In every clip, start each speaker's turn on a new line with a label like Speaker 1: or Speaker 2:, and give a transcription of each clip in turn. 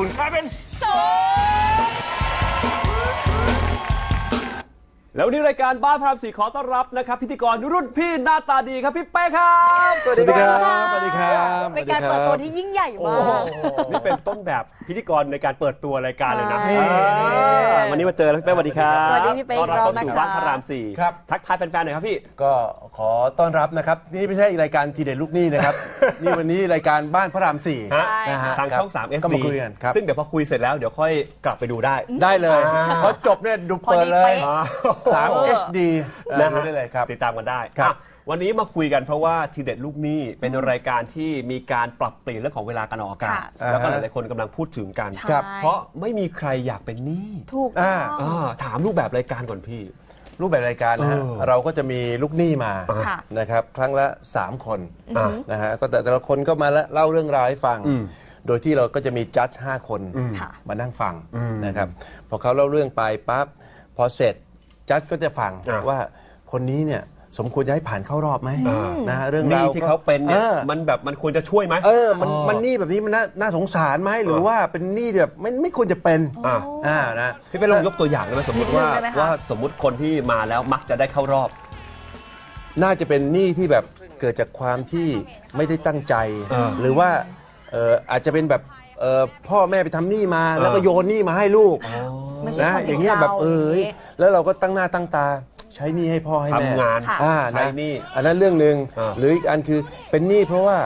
Speaker 1: คุณกลายเป็น
Speaker 2: แล้ววันนี้รายการบ้านพระรามสี่ขอต้อนรับนะครับ พิธีกรรุ่นพี่หน้าตาดีครับพี่เป้ครับ
Speaker 3: สวัสดีครับ สวัสดีครับ
Speaker 4: เป็นการเปิดตัวที่ยิ่งใหญ่มาก
Speaker 2: นี่เป็นต้นแบบพิธีกรในการเปิดตัวรายการเลยนะ
Speaker 4: ใช่
Speaker 2: อ่าวันนี้มาเจอแล้วพี่เป้สวัสดีครับ
Speaker 4: สวัสดีพี่เป้
Speaker 2: ต้อนรับเข้า
Speaker 4: อีกรอบ
Speaker 2: สู่
Speaker 4: นะคะ
Speaker 2: บ้านพระรามสี่
Speaker 3: ครับ
Speaker 2: ทักทายแฟนๆหน่อยครับพี่
Speaker 3: ก็ขอต้อนรับนะครับ นี่ไม่ใช่รายการทีเด็ดลูกหนี้นะครับ นี่วันนี้รายการบ้านพระรามสี่
Speaker 2: ฮะ
Speaker 3: นะฮะ
Speaker 2: ทางช่อง
Speaker 3: ครับ
Speaker 2: 3
Speaker 3: ก็
Speaker 2: SD
Speaker 3: มาคุยกันครับ
Speaker 2: ซึ่งเดี๋ยวพอคุยเสร็จแล้วเดี๋ยวค่อยกลับไปดูได้
Speaker 3: ได้เลยเพราะจบเนี่ยดูเปิดเลย
Speaker 4: พอดีเป๊ะ
Speaker 3: 3 HD เออ
Speaker 2: นะ
Speaker 3: ดู
Speaker 2: ฮะ
Speaker 3: ได้เลยครับ
Speaker 2: ติดตามกันได้
Speaker 3: ครับ
Speaker 2: อะวันนี้มาคุยกันเพราะว่าทีเด็ดลูกหนี้เป็นรายการที่มีการปรับเปลี่ยนเรื่องของเวลาการออกอากาศ
Speaker 4: ค่ะ
Speaker 2: แล้วก็ห
Speaker 3: อ่าฮะ
Speaker 2: ลายๆคนกำลังพูดถึงกัน
Speaker 4: ใช่
Speaker 3: ครับ
Speaker 2: เพราะไม่มีใครอยากเป็นหนี้
Speaker 4: ถูก
Speaker 3: อ่า
Speaker 4: ต้อง
Speaker 2: อ่าถามรูปแบบรายการก่อนพี่
Speaker 3: รูปแบบรายการนะฮะ
Speaker 2: เออ
Speaker 3: เราก็จะมีลูกหนี้มา
Speaker 4: ค่ะ
Speaker 3: นะครับครั้งละ 3 คน
Speaker 2: อ่า
Speaker 3: นะฮะก็แต่แต่ละคนก็มาเล่าเรื่องราวให้ฟัง
Speaker 2: อืม
Speaker 3: โดยที่เราก็จะมีจัด5คน
Speaker 4: ค่ะ
Speaker 3: มานั่งฟังนะครับพอเขาเล่าเรื่องไปปั๊บพอเสร็จจัดก็จะฟัง
Speaker 2: อ่า
Speaker 3: ว่าคนนี้เนี่ย สมควรจะให้ผ่านเข้ารอบไหมนะฮะเรื่อง
Speaker 2: หนี้
Speaker 3: ราว
Speaker 2: ที่เขาเป็นเนี่ย
Speaker 3: ออ
Speaker 2: มันแบบมันควรจะช่วยไหม
Speaker 3: เออมันมันหนี้แบบนี้มันน่าน่าสงสารไหมหรือว่าเป็นหนี้แบบไม่ไม่ควรจะเป็น
Speaker 2: อ่า
Speaker 3: อ่านะ
Speaker 2: พี่เป็นลองยกตัวอย่างได้ไหมสมมติว่า
Speaker 4: นิดนึงได้ไหมคะ
Speaker 2: ว่าสมมติคนที่มาแล้วมักจะได้เข้ารอบ
Speaker 3: น่าจะเป็นหนี้ที่แบบเกิดจากความที่ไม่ได้ตั้งใจ
Speaker 2: เออ
Speaker 3: หรือว่าเอออาจจะเป็นแบบเออพ่อแม่ไปทำหนี้มาแล้วก็โยนหนี้มาให้ลูก
Speaker 4: ไม่ใช่
Speaker 3: นะ
Speaker 4: ความผิด
Speaker 3: อย่างเงี้ยแบบเออ
Speaker 4: ราย่างงี้
Speaker 3: แล้วเราก็ตั้งหน้าตั้งตา ใช้หนี้ให้พ่อให้แม่
Speaker 2: ทำงาน
Speaker 4: ค่ะ
Speaker 3: อ่า
Speaker 2: ใช้
Speaker 3: นะ
Speaker 2: หนี้
Speaker 3: อันนั้นเรื่องหนึ่ง
Speaker 2: อ่า
Speaker 3: หรืออีกอันคือเป็นหนี้เพราะว่า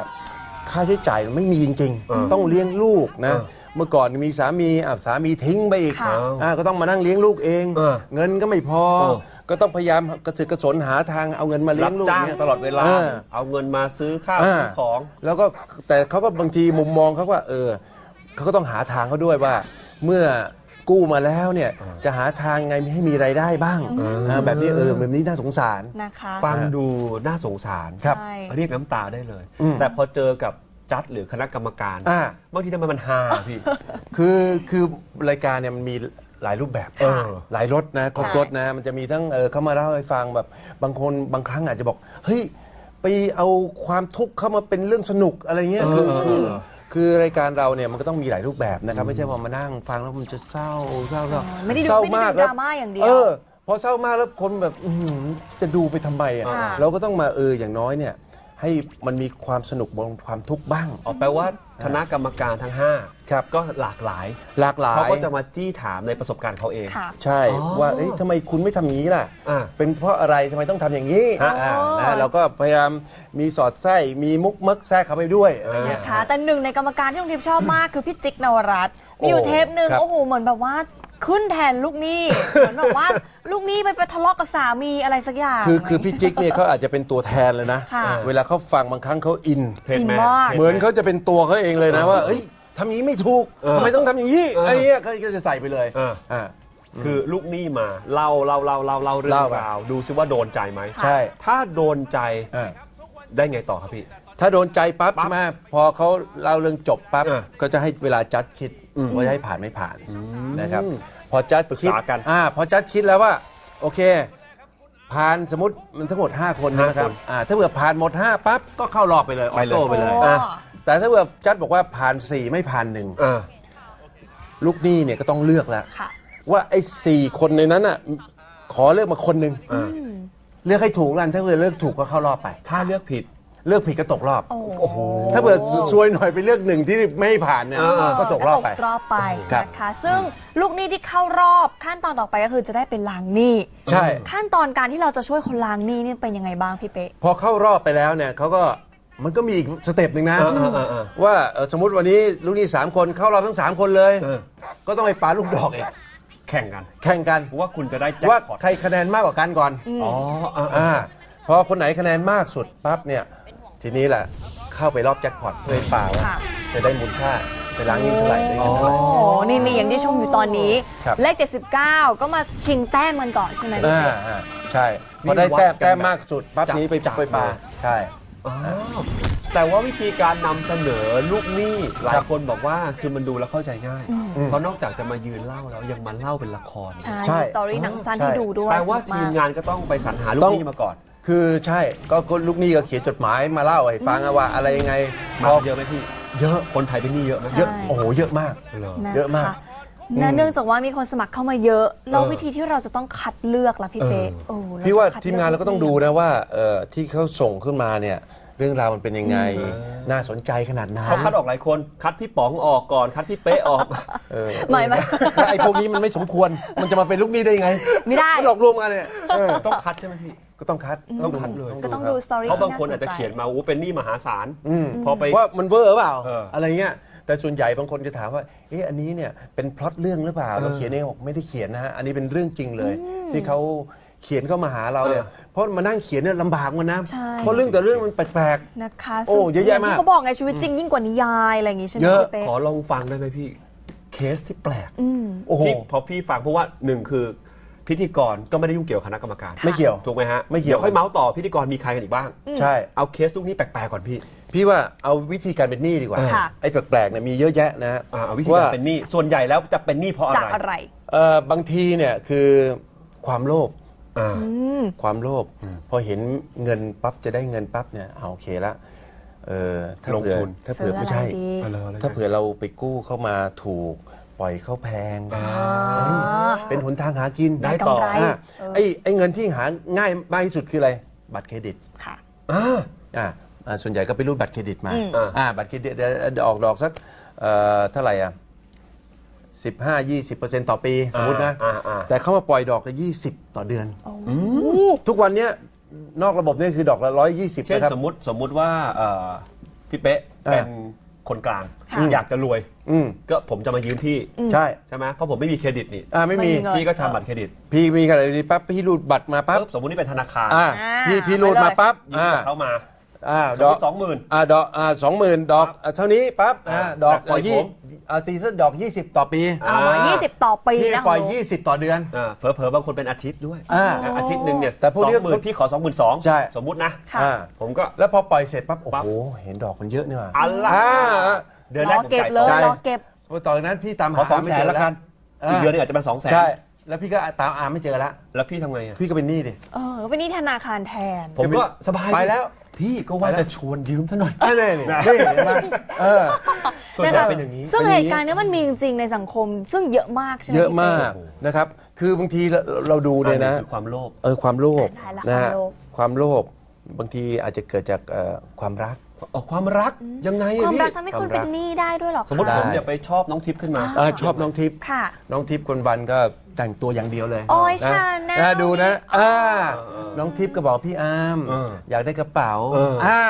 Speaker 3: ค่าใช้จ่ายมันไม่มีจริง
Speaker 2: อ่า
Speaker 3: ๆ ต้องเลี้ยงลูกนะ
Speaker 2: อ่า
Speaker 3: เมื่อก่อนมีสามีอะสามีทิ้งไปอีก
Speaker 4: ค่ะ
Speaker 3: อ่าก็ต้องมานั่งเลี้ยงลูกเอง
Speaker 2: เออ
Speaker 3: เงินก็ไม่พอ
Speaker 2: เออ
Speaker 3: ก็ต้องพยายามกระสือกกระสนหาทางเอาเงินมาเลี้
Speaker 2: รั
Speaker 3: ย
Speaker 2: บ
Speaker 3: งลูก
Speaker 2: จ้าง
Speaker 3: เนี่ย
Speaker 2: ตลอดเวลา
Speaker 3: เออ
Speaker 2: เอาเงินมาซื้อข้าว
Speaker 3: อ่า
Speaker 2: ซื้อของ
Speaker 3: แล้วก็แต่เขาก็บางทีมุมมองเขาว่าเออเขาก็ต้องหาทางเขาด้วยว่า เมื่อ กู้มาแล้วเนี่ยจะหาทางไงให้มีรายได้บ้างาแบบนี้เออแบบนี้น่าสงสาร
Speaker 4: นะคะ
Speaker 2: ฟังดูน่าสงสาร
Speaker 3: ครับ
Speaker 4: ใช่
Speaker 2: เรียกน้ำตาได้เลย
Speaker 3: อืม
Speaker 2: แต่พอเจอกับจัดหรือคณะกรรมการ
Speaker 3: อ่า
Speaker 2: บางทีทำไมมันฮาพี่
Speaker 3: คือคือรายการเนี่ยมันมีหลายรูปแบบ
Speaker 2: เออ
Speaker 3: หลายรสนะครบ
Speaker 4: ใช่
Speaker 3: รสนะมันจะมีทั้งเออเข้ามาเล่าให้ฟังแบบบางคนบางครั้งอาจจะบอกเฮ้ยไปเอาความทุกข์เข้ามาเป็นเรื่องสนุกอะไรเงี้ยคือ
Speaker 2: เออเออ
Speaker 3: คือ
Speaker 2: เออ
Speaker 3: คือรายการเราเนี่ยมันก็ต้องมีหลายรูปแบบนะครับ ไม่ใช่ว่ามานั่งฟังแล้วมันจะเศร้าเศร้าเศร้า
Speaker 4: ไม่ได้ดู
Speaker 3: เศร้า
Speaker 4: ไม่ได้
Speaker 3: มาก
Speaker 4: ดู
Speaker 3: แล้ว
Speaker 4: ดราม่าอย่างเดียว
Speaker 3: เออพอเศร้ามากแล้วคนแบบอื้อหือจะดูไปทำไมอะ
Speaker 4: ค่ะ
Speaker 3: เราก็ต้องมาเอออย่างน้อยเนี่ย ให้มันมีความสนุกบนความทุกข์บ้าง
Speaker 2: ออกแปลว่าคณะกรรมการทั้ง 5
Speaker 3: ครับ
Speaker 2: ก็หลากหลาย
Speaker 3: หลากหลาย
Speaker 2: เขาก็จะมาจี้ถามในประสบการณ์เขาเอง
Speaker 4: ค่ะ
Speaker 3: ใช่
Speaker 2: อ๋อ
Speaker 3: ว่าเอ้ยทำไมคุณไม่ทำอย่างนี้ล่ะ
Speaker 2: อ่า
Speaker 3: เป็นเพราะอะไรทำไมต้องทำอย่างนี้
Speaker 2: ฮะ
Speaker 3: อ่านะเราก็พยายามมีสอดไส้มีมุกมักแทรกเข้าไปด้วยอะไรเงี้ย
Speaker 4: นะคะแต่หนึ่งในกรรมการที่น้องทิพย์ชอบมากคือพี่จิ๊กนวรัตน์มีอยู่
Speaker 3: โอ้
Speaker 4: เทปหนึ่ง
Speaker 3: ครับ
Speaker 4: โอ้โหเหมือนแบบว่า ขึ้นแทนลูกหนี้เหมือนแบบว่าลูกหนี้ไปไปทะเลาะกับสามีอะไรสักอย่าง
Speaker 3: คือคือพี่จิ๊กเนี่ยเขาอาจจะเป็นตัวแทนเลยนะ
Speaker 4: ค่ะ
Speaker 3: เวลาเขาฟังบางครั้งเขาอิน
Speaker 2: เพจแม่
Speaker 4: อินมาก
Speaker 3: เหมือนเขาจะเป็นตัวเขาเองเลยนะว่าเอ้ยทำอย่างนี้ไม่ถูก
Speaker 2: เออ
Speaker 3: ทำไมต้องทำอย่างนี้
Speaker 2: เออ
Speaker 3: ไอ้เงี้ยเขาก็จะใส่ไปเลย
Speaker 2: เออ
Speaker 3: อ่า
Speaker 2: คือลูกหนี้มาเล่าเล่าเล่าเล่าเล่าเรื่อ
Speaker 3: เล่างไป
Speaker 2: ราว ดูซิว่าโดนใจไหม
Speaker 3: ใช่
Speaker 2: ถ้าโดนใจ
Speaker 3: อ่า
Speaker 2: ได้ไงต่อครับพี่
Speaker 3: ถ้าโดนใจปั๊บ
Speaker 2: ปั๊บ
Speaker 3: ใช่ไหมพอเขาเล่าเรื่องจบปั๊บ
Speaker 2: เออ
Speaker 3: ก็จะให้เวลาจัดคิด
Speaker 2: อืม
Speaker 3: ว่าจะให้ผ่านไม่ผ่านนะครับ พอจัด
Speaker 2: ปรึก
Speaker 3: คิด
Speaker 2: ษากัน
Speaker 3: อ่าพอจัดคิดแล้วว่า โอเค ผ่านสมมติมันทั้งหมด 5 คนนะครับ
Speaker 2: ห้าคน
Speaker 3: อ่าถ้าเผื่อผ่านหมด 5ปั๊บก็เข้ารอบไปเลยอ
Speaker 2: ไป
Speaker 3: อ
Speaker 2: เลย
Speaker 3: โต้ไปเลย
Speaker 4: โอ้
Speaker 3: อะ แต่ถ้าเผื่อจัดบอกว่าผ่าน 4 ไม่ผ่านหนึ่ง
Speaker 2: อ่า
Speaker 3: ลูกหนี้เนี่ยก็ต้องเลือกแล้ว
Speaker 4: ค่ะ
Speaker 3: ว่าไอ้สี่คนในนั้นอะขอเลือกมาคนหนึ่ง
Speaker 2: อ่า
Speaker 3: เลือกให้ถูกกันถ้าเผื่อเลือกถูกก็เข้ารอบไป
Speaker 2: ถ้าเลือกผิด
Speaker 3: เลือกผิดก็ตกรอบ
Speaker 4: โอ้โห
Speaker 3: ถ้าเผื่อซวยหน่อยไปเลือกหนึ่งที่ไม่ให้ผ่านเนี่ย
Speaker 2: อ่า
Speaker 3: ก็ตกรอบไป
Speaker 4: ตกรอบไป
Speaker 3: ครับ
Speaker 4: นะคะซึ่งลูกหนี้ที่เข้ารอบขั้นตอนต่อไปก็คือจะได้เป็นล้างหนี้
Speaker 3: ใช่
Speaker 4: ขั้นตอนการที่เราจะช่วยคนล้างหนี้นี่เป็นยังไงบ้างพี่เป๊ะ
Speaker 3: พอเข้ารอบไปแล้วเนี่ยเขาก็มันก็มีอีกสเต็ปหนึ่งนะ
Speaker 2: อ่าอ่าอ่าอ่า
Speaker 3: ว่าเอ่อสมมติวันนี้ลูกหนี้สามคนเข้ารอบทั้งสามคนเลย
Speaker 2: เออ
Speaker 3: ก็ต้องไปปาลูกดอกอีก
Speaker 2: แข่งกัน
Speaker 3: แข่งกัน
Speaker 2: ว่าคุณจะได้แจ็ค
Speaker 3: ว่า
Speaker 2: พอต
Speaker 3: ใครคะแนนมากกว่ากันก่อน
Speaker 2: อ๋ออ่า
Speaker 3: อ่าพอคนไหนคะแนนมากสุดปั๊บเนี่ย ทีนี้แหละเข้าไปรอบแจ็คพอตเพื่อให้ป่าว่า
Speaker 4: ค่ะ
Speaker 3: จะได้มูลค่าไปล้างหนี้เท่าไหร่ได้เงินเท่าไหร่
Speaker 4: โอ้โหนี่นี่อย่างที่ชมอยู่ตอนนี้
Speaker 3: ครับ
Speaker 4: เลข 79 ก็มาชิงแต้มกันก่อนใช่ไหมพี่
Speaker 3: อ่า
Speaker 4: เป๊ะ
Speaker 3: อ่าใช่พอได้แต้มแต้มมากสุดปั๊บนี้ไป
Speaker 2: จับ
Speaker 3: ไปปลา
Speaker 2: เลย
Speaker 3: ใช่
Speaker 2: อ้าวแต่ว่าวิธีการนำเสนอลูกหนี้หลายคนบอกว่าคือมันดูแล้วเข้าใจง่ายเขานอกจากจะมายืนเล่าแล้วยังมาเล่าเป็นละคร
Speaker 4: ใช่
Speaker 3: ใช่
Speaker 4: มีสตอรี่หนังสั้น
Speaker 3: ใช่
Speaker 4: ให้ดูด้วย
Speaker 2: แปลว่า
Speaker 4: สนุก
Speaker 2: ที
Speaker 4: ม
Speaker 2: ม
Speaker 4: ก
Speaker 2: งานก็ต้องไปสรรหาลูก
Speaker 3: ต้อง
Speaker 2: หนี้มาก่อน
Speaker 3: คือใช่ก็ก็ลูกหนี้ก็เขียนจดหมายมาเล่าให้ฟังอะว่าอะไรยังไง
Speaker 2: มา
Speaker 3: พอ
Speaker 2: เยอะไหมพี่
Speaker 3: เยอะ
Speaker 2: คนไทยเป็นหนี้เยอะไหม
Speaker 3: เยอะ
Speaker 4: ใช่
Speaker 3: โอ้โหเยอะมาก
Speaker 2: เหรอ
Speaker 4: นะคะ
Speaker 3: เยอะมาก
Speaker 4: และเนื่องจากว่ามีคนสมัครเข้ามาเยอะแล้ว
Speaker 2: เออ
Speaker 4: วิธีที่เราจะต้องคัดเลือกล่ะพี่เป๊ะโอ้เร
Speaker 3: พี่ว่า
Speaker 4: จะคัด
Speaker 3: ทีมงานเราก็ต้องดูนะว่าเอ่อที่เขาส่งขึ้นมาเนี่ย เรื่องราวมันเป็นยังไง น่าสนใจขนาดไหน
Speaker 2: เขาคัดออกหลายคน คัดพี่ป๋องออกก่อน คัดพี่เป๊ะออก
Speaker 3: เออ
Speaker 4: ไม่ไม่
Speaker 3: แล้วไอ้พวกนี้มันไม่สมควรมันจะมาเป็นลูกหนี้ได้ยังไง
Speaker 4: ไม่ได้
Speaker 3: นหลอกลวงกันเนี่ยเออ
Speaker 2: ต้องคัดใช่ไหมพี่
Speaker 3: ก็ต้องคัด
Speaker 2: ต้องคัดเลย
Speaker 4: ก็ต้อง
Speaker 3: ครับ
Speaker 4: ดูสตอรี่
Speaker 2: เพราะบางคนอาจจะเขียนมาอู้เป็นหนี้มหาศาลพอไป
Speaker 3: ว่ามันเวอร์หรือเปล่า
Speaker 2: เอออ
Speaker 3: อะไรเงี้ยแต่ส่วนใหญ่บางคนจะถามว่า เอ๊ะ อันนี้เนี่ยเป็นพล็อตเรื่องหรือเปล่า เราเขียนเองบอกไม่ได้เขียนนะฮะ อันนี้เป็นเรื่องจริงเลย ที่เขาเขียนเข้ามาหาเราเนี่ย
Speaker 2: เออ
Speaker 3: เพราะมานั่งเขียนเนี่ยลำบากมันนะ
Speaker 4: ใช่
Speaker 3: เพราะเรื่องแต่เรื่องมันแปลก
Speaker 4: นะคะ
Speaker 3: โอ้เยอะแยะมาก
Speaker 4: ที่เขาบอกไงชีวิตจริงยิ่งกว่านิยายอะไรอย่างงี้ใช่ไหม
Speaker 3: เยอะ
Speaker 4: พี่เป๊ะ
Speaker 2: ขอลองฟังได้ไหมพี่ เคสที่แปลก
Speaker 3: ๆโอ้โห
Speaker 2: ที่พอพี่ฟังเพราะว่าหนึ่งคือพิธีกรก็ไม่ได้ยุ่งเกี่ยวกับคณะกรรมการ
Speaker 3: ไม่เกี่ยว
Speaker 2: ถูกไหมฮะ
Speaker 3: ไม่เกี่ยว
Speaker 2: ดี๋ค่อยเมาส์ต่อพิธีกรมีใครกันอีกบ้าง
Speaker 3: ใช่
Speaker 2: เอาเคสลูกนี้แปลกๆก่อนพี่
Speaker 3: พี่ว่าเอาวิธีการเป็นหนี้ดีกว่า
Speaker 4: ค่ะ
Speaker 3: ไอ้แปลกๆเนี่ยมีเยอะแยะนะฮะ
Speaker 2: อ่าเอาวิธีการเป็นหนี้ส่วนใหญ่แล้วจะเป็นหนี้เพราะอะ
Speaker 4: จาก
Speaker 2: ไร
Speaker 4: อะไร
Speaker 3: เอ่อบางทีเนี่ยคือความโลภ
Speaker 2: อ่า
Speaker 3: ความโลภพอเห็นเงินปั๊บจะได้เงินปั๊บเนี่ยเอาโอเคละเออถ้า
Speaker 2: ลง
Speaker 3: เผื่อ
Speaker 2: ทุน
Speaker 3: ถ้าเผื่อ
Speaker 4: ซื้อ
Speaker 3: ไม่ใช่
Speaker 4: อะไรดี
Speaker 2: เอาเลยเอาเลย
Speaker 3: ถ้าเผื่อเราไปกู้เข้ามาถูก ปล่อยเข้าแพง
Speaker 2: อ่า
Speaker 3: เฮ้ยเป็นหนทางหากิน
Speaker 2: ได้ต่อ
Speaker 4: กำไร
Speaker 3: อะไอ้ไอ้เงินที่หาง่ายมากที่สุดคืออะไร บัตรเครดิต
Speaker 4: ค่ะ
Speaker 2: อ่า
Speaker 3: อ่าอ่าส่วนใหญ่ก็ไปรูดบัตรเครดิตมา
Speaker 2: อืม
Speaker 3: อ่า บัตรเครดิตเดี๋ยวเดี๋ยวออกดอกสักเอ่อเท่าไหร่อะ สิบห้ายี่สิบเปอร์เซ็นต์ต่อปี สมมตินะ
Speaker 2: อ่าอ่า
Speaker 3: แต่เข้ามาปล่อยดอกละยี่สิบต่อเดือน ทุกวันเนี้ยนอกระบบเนี่ยคือดอกละร้อยยี่สิบ
Speaker 2: เช่น
Speaker 3: นะครับ
Speaker 2: สมมติสมมุติว่าเอ่อพี่เป๊ะ
Speaker 3: อ่า
Speaker 2: เป็นคนกลาง
Speaker 4: ค่ะ
Speaker 2: อยากจะรวย
Speaker 3: อืม
Speaker 2: ก็ผมจะมายืมพี่
Speaker 3: ใช่
Speaker 2: ใช่ไหมเพราะผมไม่มีเครดิตนี่
Speaker 3: อ่าไม่มี
Speaker 4: ไม่มีเงิน
Speaker 2: พี่ก็ทำบัตรเครดิต
Speaker 3: พี่มีขนาดนี้ปั๊บพี่รูดบัตรมาปั๊บ
Speaker 2: ปุ๊บสมมตินี่เป็นธนาคาร
Speaker 3: อ่า
Speaker 4: อ่า
Speaker 3: พี่พี่รูดมาปั๊บ
Speaker 2: ยืม
Speaker 3: อ่า
Speaker 2: กับเขามา
Speaker 3: อ่า
Speaker 2: สม
Speaker 3: ด
Speaker 2: ม
Speaker 3: อก
Speaker 2: ติสองหมื่น
Speaker 3: อ่าดอกอ่าสองหมื่นดอกอะเท่านี้ปั๊บอ่า
Speaker 2: อ่า
Speaker 3: ดอก
Speaker 2: แต่ปล่อย
Speaker 3: ยี่
Speaker 2: ผม
Speaker 3: อ่าตีซะดอกยี่สิบต่อปี
Speaker 4: เอามา
Speaker 2: อ่า
Speaker 4: 20ต่อปี
Speaker 3: พี่
Speaker 4: นะ
Speaker 3: ปล่อย
Speaker 4: โห
Speaker 3: ยี่สิบต่อเดือน
Speaker 2: อ่าเผลอๆบางคนเป็นอาทิตย์ด้วย
Speaker 3: อ่า
Speaker 2: นะอาทิตย์หนึ่งเนี่ย
Speaker 3: แต่พวก
Speaker 2: สอ
Speaker 3: นี้
Speaker 2: งหมื่นพี่ขอสองหมื่นสอง
Speaker 3: ใช่
Speaker 2: สมมุตินะ
Speaker 4: ค่ะ
Speaker 3: อ่า
Speaker 2: ผมก็
Speaker 3: แล้วพอปล่อยเสร็จปั๊บโอ้
Speaker 2: ปั๊บ
Speaker 3: โหเห็นดอกมันเยอะนี่หว่า
Speaker 2: อัลละ
Speaker 3: อ่า
Speaker 2: เดือน
Speaker 4: ร
Speaker 2: แรก
Speaker 4: อ
Speaker 2: ผม
Speaker 4: เก็บ
Speaker 2: จ่าย
Speaker 4: เล
Speaker 2: ต่อย
Speaker 4: รอเก็บ
Speaker 3: พอต่อจากนั้นพี่ตาม
Speaker 2: ขอ
Speaker 3: หา
Speaker 2: สอง
Speaker 3: ไม่
Speaker 2: แส
Speaker 3: เจ
Speaker 2: น
Speaker 3: อ
Speaker 2: ละกันาอีกเดือนหนึงอาจจะเป็นสองแสน
Speaker 3: ใช่แล้วพี่ก็ตามอาไม่เจอละ
Speaker 2: แล้วพี่ทำไงอะ
Speaker 3: พี่ก็เป็นหนี้ดิ
Speaker 4: เออ เป็นหนี่ธนาคารแทน
Speaker 2: ผมก็สบาย
Speaker 3: ไปแล้ว
Speaker 2: พี่ก็ว่าจะชวนยืมซะหน่อย
Speaker 3: อ่านี่นี่นี่เห็นไหมเออ
Speaker 2: ส่วนใหญ่เป็นอย่างนี้
Speaker 4: ซึ่ง
Speaker 3: เป็นอ
Speaker 4: เห
Speaker 3: ย่างนี้
Speaker 4: ตุการณ์เนี้ยมันมีจริงๆในสังคม ซึ่งเยอะมากใช่ไหม
Speaker 3: เยอะ
Speaker 4: พี่
Speaker 3: มาก
Speaker 2: โอ้โห
Speaker 3: นะครับ คือบางทีเราเราดูเนี่ยนะ
Speaker 2: คือความโลภ
Speaker 3: เออความโลภ
Speaker 4: ใช่ละ
Speaker 3: นะ
Speaker 4: ความ
Speaker 3: ฮะ
Speaker 4: โลภ
Speaker 3: ความโลภบางทีอาจจะเกิดจากเอ่อความรัก
Speaker 2: อ๋อความรักยังไง
Speaker 4: ค
Speaker 2: อะ
Speaker 4: วาม
Speaker 2: พี่
Speaker 4: รักทำให้คนเป็นหนี้ได้ด้วยเหรอคะ
Speaker 2: สมมติผม
Speaker 3: ได้
Speaker 2: เนี่ยไปชอบน้องทิพย์ขึ้นมา
Speaker 3: เออชอบน้องทิพย์
Speaker 4: ค่ะ
Speaker 3: น้องทิพย์คนวันก็ แต่งตัวอย่างเดียวเลย
Speaker 4: โอ้ย
Speaker 3: นะ
Speaker 4: Chanel
Speaker 3: นะดูนะ
Speaker 4: อ๋ออ่
Speaker 3: อ่าน้องทิพย์ก็บอกพี่อาร์ม
Speaker 2: เออ
Speaker 3: อยากได้กระเป๋า
Speaker 2: เอออ่
Speaker 3: อ่า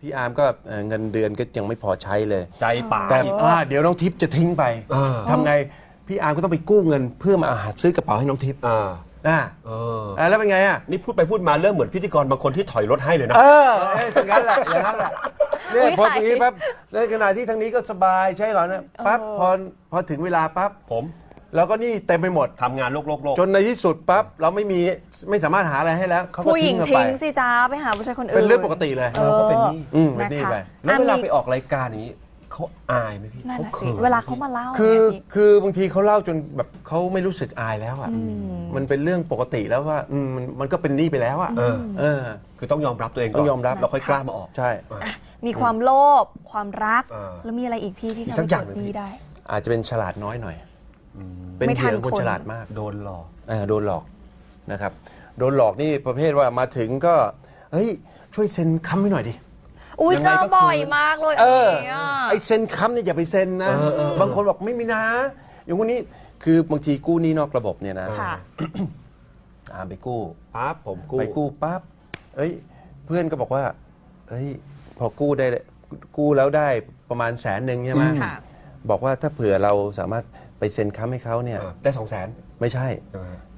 Speaker 3: พี่อาร์มก็เอ่อเงินเดือนก็ยังไม่พอใช้เลย
Speaker 2: ใจป่า
Speaker 3: แต่
Speaker 2: อีก
Speaker 3: อ่าเดี๋ยวน้องทิพย์จะทิ้งไป
Speaker 2: เออ
Speaker 3: ทำไงพี่อาร์มก็ต้องไปกู้เงินเพื่อมาหาซื้อกระเป๋าให้น้องทิพย์
Speaker 2: อ่า
Speaker 3: อ่า
Speaker 2: เออ
Speaker 3: อ่าแล้วเป็นไงอะ
Speaker 2: นี่พูดไปพูดมาเริ่มเหมือนพิธีกรบางคนที่ถอยรถให้เลยนะ
Speaker 3: เออเอ้ยอย่างนั้นแหละอย่างนั้นแหละเนี่ย
Speaker 4: อุ๊ย
Speaker 3: พอ
Speaker 4: ขาย
Speaker 3: ทีนี้ปั๊บในขณะที่ทางนี้ก็สบายใช่ก่อนนะปั๊บพอพอถึงเวลาปั๊บ
Speaker 2: ผม
Speaker 3: เราก็หนี่เต็มไปหมด
Speaker 2: ทำงานโลกโลกโลก
Speaker 3: จนในที่สุดปั๊บเราไม่มีไม่สามารถหาอะไรให้แล้วเขาก็
Speaker 4: ผู้หญิ
Speaker 3: ทิ้
Speaker 4: ง
Speaker 3: งเรา
Speaker 4: ทิ้
Speaker 3: ไป
Speaker 4: งสิจ้าไปหาผู้ชายคนอื่น
Speaker 3: เป็นเรื่องปกติเลย
Speaker 2: เราก็เป็นหนี้
Speaker 3: อืมเป็นหนี้
Speaker 4: นะคะ
Speaker 3: ไป
Speaker 2: แล้วเวลา
Speaker 4: อะมี
Speaker 2: ไปออกรายการอย่างนี้เขาอายไหมพี่
Speaker 4: นั่นน่ะ
Speaker 2: เขา
Speaker 4: สิ
Speaker 2: ขิน
Speaker 4: เวลาเขามาเล่า
Speaker 3: คือ
Speaker 4: เนี่ยพี่
Speaker 3: คือบางทีเขาเล่าจนแบบเขาไม่รู้สึกอายแล้วอะมันเป็นเรื่องปกติแล้วว่าอืมมันมันก็เป็นหนี้ไปแล้วอะ
Speaker 2: เออ
Speaker 3: เออ
Speaker 2: คือต้องยอมรับตัวเองก่น
Speaker 3: ต้องยอมรับ
Speaker 2: แล้วค่อยกล้ามาออก
Speaker 3: ใช่
Speaker 4: มีความโลภความรัก
Speaker 2: อ่า
Speaker 4: แล้วมีอะไรอีกพี่ที่
Speaker 2: อีก
Speaker 4: ทำ
Speaker 2: สัก
Speaker 4: ให้
Speaker 2: อย่าง
Speaker 4: เกิด
Speaker 2: หนึ่ง
Speaker 4: หนี้
Speaker 2: พี่
Speaker 4: ได้
Speaker 3: อาจจะเป็นฉลาดน้อยหน่อย เป็น
Speaker 4: ไม่ทั
Speaker 3: เห
Speaker 4: น
Speaker 3: ยื่อคน
Speaker 4: คน
Speaker 3: ฉลาดมาก
Speaker 2: โดนหลอก
Speaker 3: เออโดนหลอกนะครับ โดนหลอกนี่ประเภทว่ามาถึงก็เฮ้ยช่วยเซ็นค้ำให้หน่อยดิ
Speaker 4: อุ้ย
Speaker 3: ยังไง
Speaker 4: เจอ
Speaker 3: ก็คือ
Speaker 4: บ่อยมากเลย
Speaker 3: เออ
Speaker 4: นนี้ะ
Speaker 3: ไอเซ็นค้ำเนี่ยอย่าไปเซ็นนะ บางคนบอกไม่มีนะ อย่างคนนี้คือบางทีกู้หนี้นอกระบบเนี่ยนะ
Speaker 4: ค่ะ
Speaker 3: อ่าไปกู้
Speaker 2: ปั๊บผมกู้
Speaker 3: ไปกู้ปั๊บ เอ้ย เพื่อนก็บอกว่า เอ้ย พอกู้ได้กู้แล้วได้ประมาณแสนหนึ่งใช่ไหม
Speaker 4: ค่ะ
Speaker 3: บอกว่าถ้าเผื่อเราสามารถ ไปเซ็นค้ำให้เขาเนี่ย
Speaker 2: อ่าได้สองแสน
Speaker 3: ไม่ใช่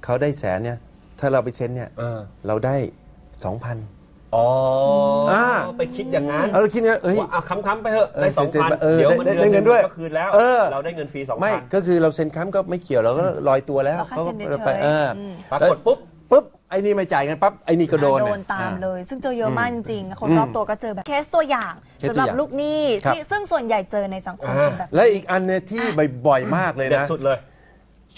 Speaker 3: เขาได้แสนเนี่ย ถ้าเราไปเซ็นเนี่ย
Speaker 2: เออ
Speaker 3: เราได้สองพัน
Speaker 2: อ๋ออาไปคิดอย่างนั้น
Speaker 3: เอาเราคิดว่าเอ้ย
Speaker 2: ว่าอะค้ำๆไปเถอะ
Speaker 3: เออ
Speaker 2: ได้สอง
Speaker 3: เซ็น
Speaker 2: พัน
Speaker 3: ๆเออ
Speaker 2: เดี๋ยวมัน
Speaker 3: ได้
Speaker 2: เดือน
Speaker 3: ได้เงินด้วย
Speaker 2: ก็คืนแล้ว
Speaker 3: เออ
Speaker 2: เราได้เงินฟรีสอง
Speaker 3: ไม่
Speaker 2: พัน
Speaker 3: ก็คือเราเซ็นค้ำก็ไม่เกี่ยวเราก็ลอยตัวแล้ว
Speaker 4: เราแค่เซ็นเฉยๆ
Speaker 3: ไปเอออ
Speaker 4: ม
Speaker 2: ปรากฏปุ๊บ
Speaker 3: ปุ๊บ ไอ้นี่ไม่จ่ายกันปั๊บไอ้นี่ก็โดน
Speaker 4: โด
Speaker 3: เย
Speaker 4: นตาม
Speaker 3: อ่
Speaker 4: เลย ซึ่งเจอเยอะมากจริงๆคนรอบตัวก็เจอแบบเคสตัวอย่าง
Speaker 3: เคส
Speaker 4: สำ
Speaker 3: ตัว
Speaker 4: หรับ
Speaker 3: อย่าง
Speaker 4: ลูกหนี้
Speaker 3: ครับ
Speaker 4: ที่ซึ่งส่วนใหญ่เจอในสังคม
Speaker 2: อ่า
Speaker 4: เป็นแบบ
Speaker 3: และอีกอันเนี่ยที่บ่อยๆมากเลย
Speaker 2: เด็ด
Speaker 3: นะ
Speaker 2: สุดเลย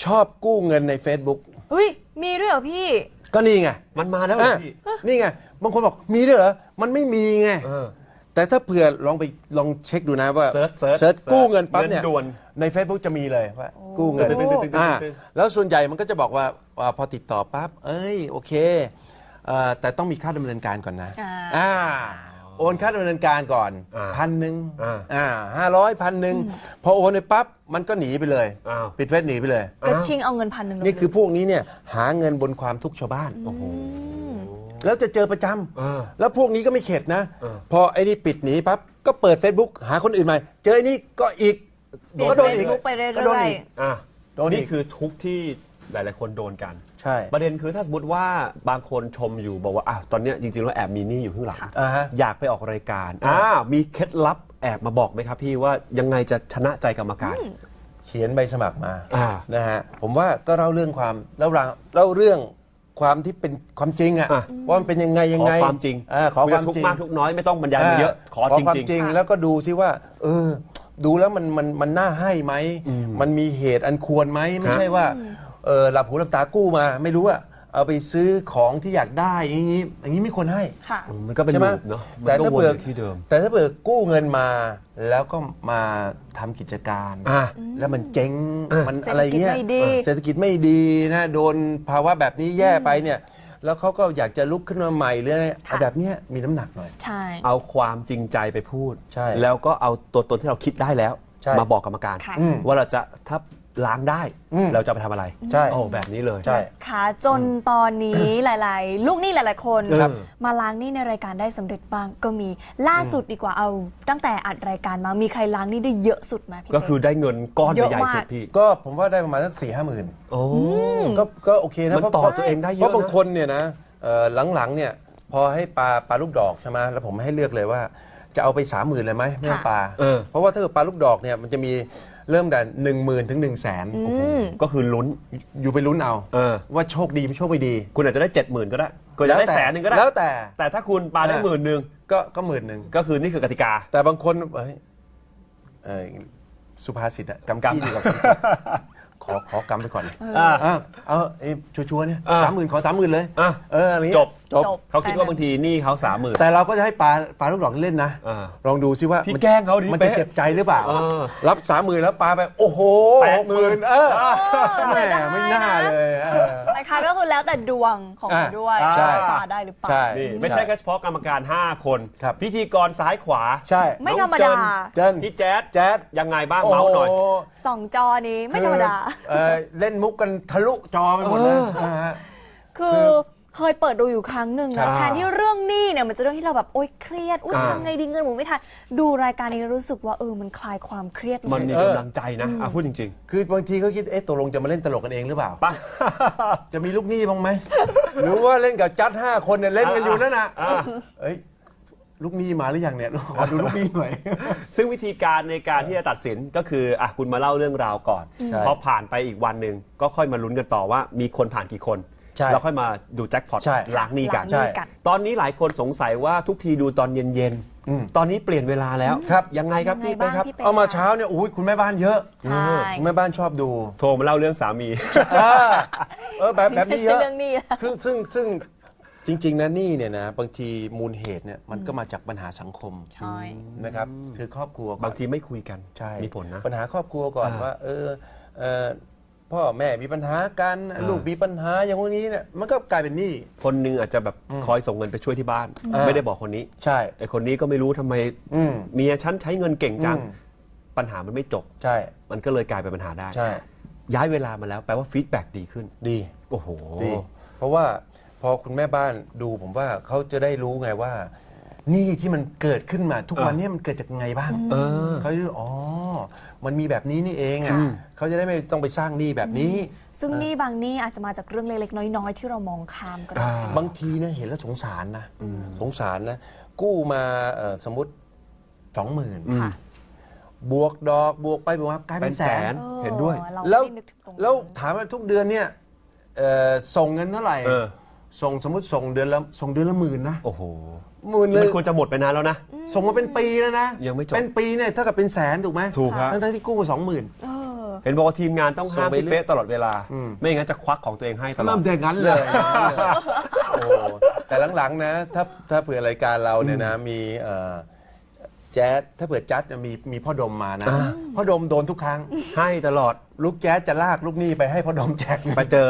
Speaker 3: ชอบกู้เงินใน Facebook
Speaker 4: เฮ้ยมีด้วยเหรอพี่
Speaker 3: ก็นี่ไง
Speaker 2: มันมาแล้วเหรอ
Speaker 3: อะ
Speaker 2: พี่
Speaker 3: นี่ไงบางคนบอกมีด้วยเหรอมันไม่มีไง
Speaker 2: เออ
Speaker 3: แต่ถ้าเผื่อลองไปลองเช็คดูนะว่า
Speaker 2: เสิร์ชเสิร์ช
Speaker 3: เซิร์ชกู้เงินปั๊บเนี่ย
Speaker 2: เงินด่วน
Speaker 3: ใน Facebook จะมีเลยว่ากู้เงิน
Speaker 2: ตึ๊ดตึ๊ดตึ๊ดตึ๊ดตึ๊ด
Speaker 3: อ่า
Speaker 2: ตึ๊ด
Speaker 3: แล้วส่วนใหญ่มันก็จะบอกว่าอ่าพอติดต่อปั๊บเอ้ยโอเคเอ่อแต่ต้องมีค่าดำเนินการก่อนนะ
Speaker 4: อ่า
Speaker 3: อ่าโอนค่าดำเนินการก่อน
Speaker 2: อ่า
Speaker 3: พันหนึ่ง
Speaker 2: อ่า
Speaker 3: อ่าห้าร้อยพันหนึ่งพอโอนไปปั๊บมันก็หนีไปเลย
Speaker 2: อ้าว
Speaker 3: ปิดเฟซหนีไปเลย
Speaker 4: ก็ชิงเอาเงินพันหนึ่ง
Speaker 3: นี่คือพวกนี้เนี่ยหาเงินบนความทุกข์ชาวบ้าน
Speaker 2: โอ้โห
Speaker 3: แล้วจะเจอประจำ
Speaker 2: เออ
Speaker 3: แล้วพวกนี้ก็ไม่เข็ดนะ
Speaker 2: เออ
Speaker 3: พอไอ้นี่ปิดหนีปั๊บก็เปิด Facebook หาคนอื่นใหม่ เจอไอ้นี่ก็อีก
Speaker 4: เปลี่ยน
Speaker 3: ก็โดนอีก
Speaker 4: Facebook ไปเรื่อยๆ
Speaker 3: ก็โดนอีก
Speaker 2: อะ
Speaker 3: โดนอีก
Speaker 2: นี่คือทุกข์ที่หลาย ๆ คนโดนกัน
Speaker 3: ใช่
Speaker 2: ประเด็นคือถ้าสมมติว่าบางคนชมอยู่บอกว่าอะตอนเนี้ยจริง ๆ แล้วแอบมีหนี้อยู่ข้างหลัง
Speaker 3: อ่าฮะ
Speaker 2: อยากไปออกรายการอ่ามีเคล็ดลับแอบมาบอกไหมครับพี่ว่ายังไงจะชนะใจกรรมการ
Speaker 3: เขียนใบสมัครมา
Speaker 2: อ่า
Speaker 3: นะฮะผมว่าก็เล่าเรื่องความเล่ารางเล่าเรื่อง ความที่เป็นความจริงอะ
Speaker 2: อะ
Speaker 3: ว่ามันเป็นยังไงยัง
Speaker 2: ขอ
Speaker 3: ไง
Speaker 2: ความจริง
Speaker 3: เออขอความ
Speaker 2: ทุก
Speaker 3: จริง
Speaker 2: ข์มากทุกข์น้อยไม่ต้องบรรยายมาเยอะ ขอจ
Speaker 3: ความ
Speaker 2: ริง
Speaker 3: จริงแล้วก็ดูซิว่า เออ ดูแล้วมันมันมันน่าให้ไหม มันมีเหตุอันควรไหมไม่ใช่ว่าเออหลับหูหลับตากู้มา ไม่รู้อะ เอาไปซื้อของที่อยากได้อย่างนี้อย่างนี้ไม่ควรให้
Speaker 4: ค่ะ
Speaker 2: ๆมันก็เป็น
Speaker 3: ใช่ไหม
Speaker 2: ลูปเนาะมัน
Speaker 3: แต่
Speaker 2: ก็
Speaker 3: ถ้า
Speaker 2: วน
Speaker 3: เบื่อ
Speaker 2: อยู่ที่เดิม
Speaker 3: แต่ถ้าเบื่อกู้เงินมาแล้วก็มาทำกิจการ
Speaker 2: อะ
Speaker 3: แล้วมันเจ๊ง
Speaker 2: อะ
Speaker 3: มันอะไรเงี้ย
Speaker 4: เศรษฐกิจไม่ดี
Speaker 3: เศรษฐกิจไม่ดีนะโดนภาวะแบบนี้แย่ไปเนี่ย แล้วเขาก็อยากจะลุกขึ้นมาใหม่หรืออะไร
Speaker 4: ค่ะ
Speaker 3: แบบเนี้ยมีน้ำหนักหน่อย
Speaker 4: ใช่
Speaker 2: เอาความจริงใจไปพูด
Speaker 3: ใช่
Speaker 2: แล้วก็เอาตัวตนที่เราคิดได้แล้ว
Speaker 3: ใช่
Speaker 2: มาบอกกรรมการ
Speaker 4: ค่ะ
Speaker 3: อืม
Speaker 2: ว่าเราจะถ้า ล้างได้
Speaker 3: อืม
Speaker 2: เราจะไปทำอะไร
Speaker 3: ใช่
Speaker 2: โอ้แบบนี้เลย
Speaker 3: ใช่
Speaker 4: ค่ะจนตอนนี้ หลาย ๆ ลูกหนี้หลาย ๆ คน
Speaker 2: ครับ
Speaker 4: มาล้างหนี้ในรายการได้สำเร็จบ้างก็มีล่าสุดดีกว่าเอา ตั้งแต่อัดรายการมามีใครล้างหนี้ได้เยอะสุดไหมพี่
Speaker 2: ก็คือ
Speaker 4: เป๊
Speaker 2: ได้เงินก้อน
Speaker 4: เยอะ
Speaker 2: ใหญ่ๆ
Speaker 4: มาก
Speaker 2: สุดพี่
Speaker 3: ก็ผมว่าได้ประมาณสักสี่ห้าหมื่น
Speaker 2: โอ้
Speaker 3: ก็ก็โอเคนะ
Speaker 2: มัน
Speaker 3: เพราะ
Speaker 2: ต่อตัวเองได้เยอะ
Speaker 3: เพราะบาง
Speaker 2: นะ
Speaker 3: คนเนี่ยนะเอ่อหลังๆเนี่ยพอให้ปลาปลาลูกดอกใช่ไหมแล้วผมให้เลือกเลยว่า จะเอาไปสามหมื่นเลยไหมไม่ต้องปลา
Speaker 2: เออ
Speaker 3: เพราะว่าถ้าเกิดปลาลูกดอกเนี่ยมันจะมีเริ่มแต่หนึ่งหมื่นถึงหนึ่งแสน
Speaker 4: อืม
Speaker 2: ก็คือลุ้น
Speaker 3: อยู่ไปลุ้นเอา
Speaker 2: เออ
Speaker 3: ว่าโชคดีไม่โชคไม่ดี
Speaker 2: คุณอาจจะได้เจ็ดหมื่นก็ได้คุณจะได้แสนหนึ่งก็ได้
Speaker 3: แล้วแต่
Speaker 2: แต่ถ้าคุณปาได้
Speaker 3: อะ
Speaker 2: หมื่นหนึ่ง
Speaker 3: ก็ก็หมื่นหนึ่ง
Speaker 2: ก็คือนี่คือกติกา
Speaker 3: แต่บางคนเอ้ยเอ่อสุภาษิตอะกำขี้ดีกว่าขอขอกำไปก่อน
Speaker 2: อ่า
Speaker 3: อะเอาเอ้ยชัวร์ๆเนี่ย
Speaker 2: อ่า
Speaker 3: สามหมื่นขอสามหมื่นเลย
Speaker 2: อะ
Speaker 3: เอออะไรเงี้ย
Speaker 2: จบ
Speaker 3: จบ
Speaker 4: จบ
Speaker 2: เขาคิดว่าบางทีหนี่เขาสามหมื่น
Speaker 3: แต่เราก็จะให้ปลาปลาลูกดอกเล่นนะ
Speaker 2: อ่า
Speaker 3: ลองดูซิว่า
Speaker 2: พี่
Speaker 3: มัน
Speaker 2: แกล้งเขาดิ
Speaker 3: มันจะ
Speaker 2: เป๊ะ
Speaker 3: เจ็บใจหรือเปล่า
Speaker 2: เออ
Speaker 3: รับสามหมื่นแล้วปลาไป โอ้โห
Speaker 2: แปดหมื่น
Speaker 3: เออ
Speaker 2: อ่า
Speaker 3: แหมไม่น่าเลยเออ
Speaker 4: นะคะก็คือแล้วแต่ดวงของเขาด้วย
Speaker 3: อ่าใช่
Speaker 4: ปาได้หรือเปล่า
Speaker 3: ใช่
Speaker 2: นี่ไม่ใช่แค่เฉพาะกรรมการ 5 คน
Speaker 3: ครับ
Speaker 2: พิธีกรซ้ายขวา
Speaker 3: ใช่
Speaker 4: ไม่ธรรมดา
Speaker 2: น้อง
Speaker 3: เจิ้น
Speaker 2: พี่แจ๊ด
Speaker 3: แจ๊ด
Speaker 2: ยังไงบ้างเมาส์หน่อย
Speaker 3: โโส
Speaker 4: องจอนี้ไม่ธรรมดา
Speaker 3: คือเอ่อเล่นมุกกันทะลุจอไปหมดเลย
Speaker 2: เออ
Speaker 3: นะฮะ
Speaker 4: คือ เคยเปิดดูอยู่ครั้งหนึ่ง
Speaker 3: ครั
Speaker 4: นะ
Speaker 3: บ
Speaker 4: แทนที่เรื่องหนี้เนี่ยมันจะเรื่องที่เราแบบโอ๊ยเครียดอุ้ย
Speaker 2: อ่า
Speaker 4: ทำไงดีเงินหมุนไม่ทันดูรายการนี้แล้วรู้สึกว่าเออมันคลายความเครียด
Speaker 2: มันมี
Speaker 3: เออ
Speaker 2: กำลังใจนะอะพูดจริง
Speaker 3: คือบางทีเขาคิด เอ๊ะตกลงจะมาเล่นตลกกันเองหรือเปล่า
Speaker 2: ๆป่ะ
Speaker 3: จะมีลูกหนี้บ้างไหม หรือว่าเล่นกับจัดห้าคนเนี่ยเล่นกันอยู่นั่นน่ะ
Speaker 2: อ่า
Speaker 3: เอ้ย ลูกหนี้มาหรือยังเนี่ย ขอดูลูกหนี้หน่อย
Speaker 2: ซึ่งวิธีการในการที่จะตัดสินก็คืออะคุณมาเล่าเรื่องราวก่อน
Speaker 3: ใช่
Speaker 2: พอผ่านไปอีกวันหนึ่งก็ค่อยมาลุ้นกันต่อว่ามีคนผ่านกี่คน
Speaker 3: ใช่
Speaker 2: แล้วค่อยมาดูแจ็คพอต
Speaker 3: ใช่
Speaker 2: ล้างหนี้กัน
Speaker 4: ล้างหนี้กัน
Speaker 2: ตอนนี้หลายคนสงสัยว่าทุกทีดูตอนเย็น
Speaker 3: อืม
Speaker 2: ๆ ตอนนี้เปลี่ยนเวลาแล้ว
Speaker 3: ครับ
Speaker 2: ยังไงครับ
Speaker 4: ยังไง
Speaker 2: พี่
Speaker 4: บ้าง
Speaker 2: เป้ครับ
Speaker 4: พี่
Speaker 3: เอามาเช้าเนี่ยอุ้ยคุณแม่บ้านเยอะ
Speaker 4: ใช่
Speaker 3: คุณแม่บ้านชอบดู
Speaker 2: โทรมาเล่าเรื่องสามี
Speaker 3: เออเออแบบแบบ
Speaker 4: ไม่
Speaker 3: นี้เย
Speaker 4: ใช่
Speaker 3: อะ
Speaker 4: เรื่องหนี้แล้ว
Speaker 3: คือซึ่งซึ่งจริง ๆนะหนี่เนี่ยนะบางทีมูลเหตุเนี่ยมันก็มาจากปัญหาสังคม
Speaker 4: ใช่
Speaker 3: นะครับคือครอบครัวก่อน
Speaker 2: บางทีไม่คุยกัน
Speaker 3: ใช่
Speaker 2: มีผลนะ
Speaker 3: ปัญหาครอบครัวก่อน
Speaker 2: อ่า
Speaker 3: ว่าเออเออ พ่อแม่มีปัญหากัน
Speaker 2: อ่า
Speaker 3: ลูกมีปัญหาอย่างพวกนี้เนี่ยมันก็กลายเป็นหนี้
Speaker 2: คนหนึงอาจจะแบบคอยส่งเงินไปช่วยที่บ้าน
Speaker 3: อ่า
Speaker 2: ไม่ได้บอกคนนี้
Speaker 3: ใช่
Speaker 2: ไอ้คนนี้ก็ไม่รู้ทำไม
Speaker 3: อืม
Speaker 2: เมียฉันใช้เงินเก่งจัง
Speaker 3: อืม
Speaker 2: ปัญหามันไม่จบ
Speaker 3: ใช่
Speaker 2: มันก็เลยกลายเป็นปัญหาได้
Speaker 3: ใช่
Speaker 2: ย้ายเวลามาแล้วแปลว่าฟีดแบ็ดีขึ้น
Speaker 3: ดี
Speaker 2: โอ้โห
Speaker 3: ดี เพราะว่าพอคุณแม่บ้านดูผมว่าเขาจะได้รู้ไงว่า หนี้ที่มันเกิดขึ้นมาทุก
Speaker 2: เออ
Speaker 3: วันเนี้มันเกิดจากไงบ้าง
Speaker 2: เออ
Speaker 3: เขาจะรู้อ๋อ มันมีแบบนี้นี่เองอะเขาจะได้ไม่ต้องไปสร้างหนี้แบบนี้
Speaker 4: ซึ่งหนี้บางหนี้อาจจะมาจากเรื่องเล็กๆน้อยๆ ที่เรามองข้ามก็ได้
Speaker 2: อ่า
Speaker 3: บางทีเนี่ยเห็นแล้วสงสารนะสงสารนะ กู้มาเอ่อสมมติสองหมื่น
Speaker 4: ค่ะ
Speaker 3: บวกดอกบวกไปบวกมากลาย
Speaker 2: เป็
Speaker 3: เป็นน
Speaker 2: แส
Speaker 3: แส
Speaker 2: น
Speaker 3: น
Speaker 2: เห็นด้วย
Speaker 4: ออเรา
Speaker 3: แล้ว
Speaker 4: ไม่ได้นึกถึงตรงนั้น
Speaker 3: แล้วถามว่าทุกเดือนเนี่ยเอ่อส่งเงินเท่าไหร่
Speaker 2: เออ
Speaker 3: ส่งสมมติส่งเดือนละส่งเดือนละหมื่นนะ
Speaker 2: โอ้โห
Speaker 3: หมื่นเล
Speaker 2: มัน
Speaker 3: ย
Speaker 2: ควรจะหมดไปนานแล้วนะ
Speaker 3: ส่งมาเป็นปีแล้วนะ
Speaker 2: ยังไม่จบ
Speaker 3: เป็นปีเนี่ยเท่ากับเป็นแสนถูกไหม
Speaker 2: ถูกครับ
Speaker 3: ทั้งๆที่กู้มาสองหมื่น
Speaker 4: เออ
Speaker 2: เห็นบอกว่าทีมงานต้องห้าม
Speaker 3: ส่งไป
Speaker 2: พี่
Speaker 3: เรื่อย
Speaker 2: เป๊ะตลอดเวลา
Speaker 3: อืม
Speaker 2: ไม่งั้นจะควักของตัวเองให้ตลอ
Speaker 3: เริ่
Speaker 2: ด
Speaker 3: มแต่งั้นเลย โอ้แต่หลังๆนะถ้าถ้าเผื่อรายการเราเนี่ยนะมีเอ่อ แจ๊สถ้าเผื่อจัดเนี่ยมีมีพ่อดมมานะ พ่อดมโดนทุกครั้ง
Speaker 2: ให้ตลอด
Speaker 3: ลูกแจ๊สจะลากลูกหนี้ไปให้พ่อดมแจก
Speaker 2: ไปเจอ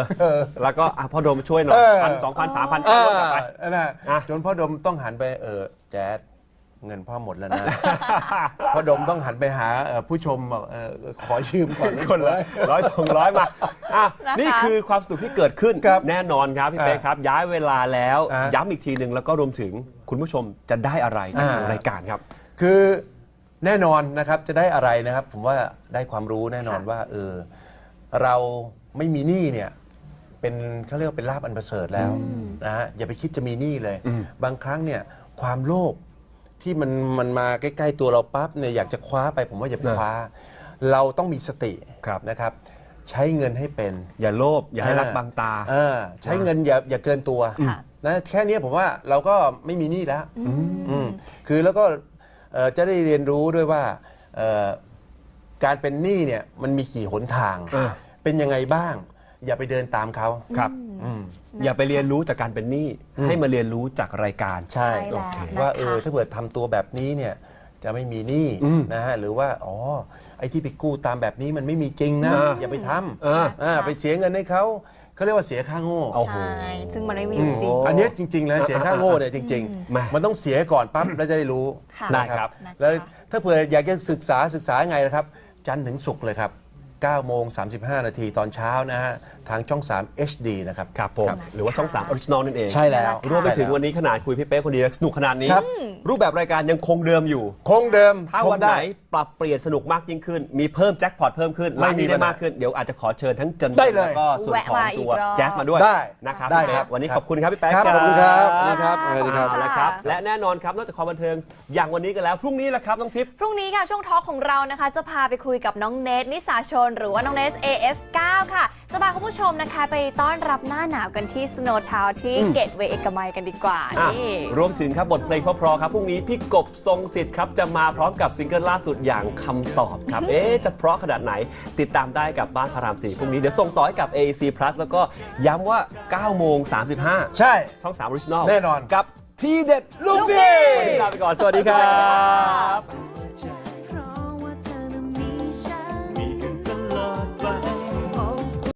Speaker 2: แล้วก็อะพ่อโดมช่วยหน่อย
Speaker 3: เออ
Speaker 2: พันสองพันสามพัน
Speaker 3: เออก
Speaker 2: ลับไป
Speaker 3: นั่นน่ะ
Speaker 2: อะ
Speaker 3: จนพ่อดมต้องหันไปเออแจ๊สเงินพ่อหมดแล้วนะ พ่อดมต้องหันไปหาเอ่อผู้ชมบอกเออขอยืมก่อน
Speaker 2: คนละร้อยสองร้อยมาอะ
Speaker 4: นะคะ
Speaker 2: นี่คือความสนุกที่เกิดขึ้น
Speaker 3: ครับ
Speaker 2: แน่นอนครับพี่เป๊ะ
Speaker 3: อะ
Speaker 2: ครับ ย้ายเวลาแล้ว
Speaker 3: อะ
Speaker 2: ย้ำอีกทีหนึ่งแล้วก็รวมถึงคุณผู้ชมจะได้อะไรจาก
Speaker 3: อ่า
Speaker 2: ทางรายการครับ
Speaker 3: คือแน่นอนนะครับจะได้อะไรนะครับ ผมว่าได้ความรู้แน่นอนว่า เออ เราไม่มีหนี้เนี่ย เป็นเขาเรียกว่าเป็นลาบอันประเสริฐแล้วนะฮะอย่าไปคิดจะมีหนี้เลย บางครั้งเนี่ย ความโลภที่มันมันมาใกล้ ๆ ตัวเราปั๊บเนี่ยอยากจะคว้าไป ผมว่าอย่าไป
Speaker 2: นะ
Speaker 3: คว้า เราต้องมีสติ
Speaker 2: ครับ
Speaker 3: นะครับ ใช้เงินให้เป็น
Speaker 2: อย่าโลภอย่าให้รักบังตา
Speaker 3: เออใช้เงินอย่าอย่าเกินตัว
Speaker 4: ค่ะ
Speaker 3: นะแค่นี้ผมว่าเราก็ไม่มีหนี้แล้วอืมคือแล้วก็ เอ่อจะได้เรียนรู้ด้วยว่าเอ่อการเป็นหนี้เนี่ยมันมีกี่หนทาง
Speaker 2: ค่ะ
Speaker 3: เป็นยังไงบ้าง อย่าไปเดินตามเขา
Speaker 2: ครับ
Speaker 3: อืม
Speaker 2: อย่าไปเรียนรู้จากการเป็นหนี้ให้มาเรียนรู้จากรายการ
Speaker 3: ใช่
Speaker 4: ใช่แล้ว
Speaker 3: โอเค
Speaker 4: นะคะ
Speaker 3: ว่าเออถ้าเกิดทำตัวแบบนี้เนี่ยจะไม่มีหนี้
Speaker 2: อืม
Speaker 3: นะฮะหรือว่าอ๋อไอ้ที่ไปกู้ตามแบบนี้มันไม่มีจริงนะ
Speaker 2: อ่า
Speaker 3: อย่าไปท
Speaker 2: เออำ
Speaker 3: อ่าไปเสียเงินให้เขา เขาเรียกว่าเสียค่าโง่
Speaker 2: โอ้โห
Speaker 4: ใช่ ซึ่งมันไม่มีอยู่จริง
Speaker 3: อันเนี้ยจริงๆเลยเสียค่าโง่เนี่ยจริง
Speaker 2: แม่
Speaker 3: ๆ มันต้องเสียก่อนปั๊บแล้วจะได้รู้
Speaker 4: ค่ะ
Speaker 2: ได้
Speaker 3: นะครับ
Speaker 4: นะคะ
Speaker 3: แล้วถ้าเผื่ออยากจะศึกษาศึกษาไงนะครับ จันทร์ถึงศุกร์เลยครับ 9โมง35 นาทีตอนเช้านะฮะ ทางช่อง 3 HD นะครับ
Speaker 2: ครับผมหรือว่าช่อง3ออริจินอลนั่นเอง
Speaker 3: ใช่แล้ว
Speaker 2: รวมไปถึง
Speaker 3: ใช่แล้
Speaker 2: วันนี้ขนาดคุยพี่เป๊ะคนเดียวสนุกขนาดนี้
Speaker 3: ครับ
Speaker 2: รูปแบบรายการยังคงเดิมอยู่
Speaker 3: คงเดิม
Speaker 2: ถ้า
Speaker 3: ชม
Speaker 2: วันไหน
Speaker 3: ได้
Speaker 2: ปรับเปลี่ยนสนุกมากยิ่งขึ้น มีเพิ่มแจ็คพอตเพิ่มขึ้น
Speaker 3: ไม่
Speaker 2: ร้าน
Speaker 3: มี
Speaker 2: นี้ได้
Speaker 3: ปัญหามา
Speaker 2: กขึ้น เดี๋ยวอาจจะขอเชิญทั้งเจน
Speaker 3: ได้เลย
Speaker 2: แล้วก็ส่วนของ
Speaker 4: แวะมาอีก
Speaker 2: ตัว
Speaker 4: รอบ
Speaker 2: แจ็คมาด้วย
Speaker 3: ได้
Speaker 2: นะครับ
Speaker 3: ได้
Speaker 2: พี่
Speaker 3: ครั
Speaker 2: เป๊ะ
Speaker 3: บ
Speaker 2: วันนี้ขอบคุณครับพี่แป๊ะ
Speaker 3: ครับ ขอบคุณครับนะครับสวัสดีครับ
Speaker 2: เอาละครับ และแน่นอนครับนอกจากความบันเทิงอย่างวันนี้กันแล้วพรุ่งนี้แหละครับน้องทิพย์
Speaker 4: พรุ่งนี้ค่ะช่วงทอล์กของเรานะคะ จะพาไปคุยกับน้องเนทนิสาชนหรือว่าน้องเนส AF9 ค่ะ จะพาคุณผู้ชมนะคะ ไปต้อนรับหน้าหนาวกันที่ Snow Town ที่เกตเวย์เอกมัยกันดีกว่า
Speaker 2: อะ
Speaker 4: นี่
Speaker 2: รวมถึงครับบทเพลงเพราะๆครับพรุ่งนี้พี่กบทรงสิทธิ์ครับจะมาพร้อมกับซิงเกิลล่าสุดอย่างคำตอบครับ เอ๊ะจะเพราะขนาดไหน ติดตามได้กับบ้านพระราม4พรุ่งนี้เดี๋ยวส่งต่อให้กับ AEC Plus แล้วก็ย้ำว่า9โมง35
Speaker 3: ใช่
Speaker 2: ช่อง3 Original
Speaker 3: แน่นอน
Speaker 2: กับที่เด็ดลูก
Speaker 3: ลูกดี
Speaker 2: ดีวันนี้ลาไปก่อนสวัสดีครั
Speaker 4: สวัสดีค่ะ
Speaker 2: บ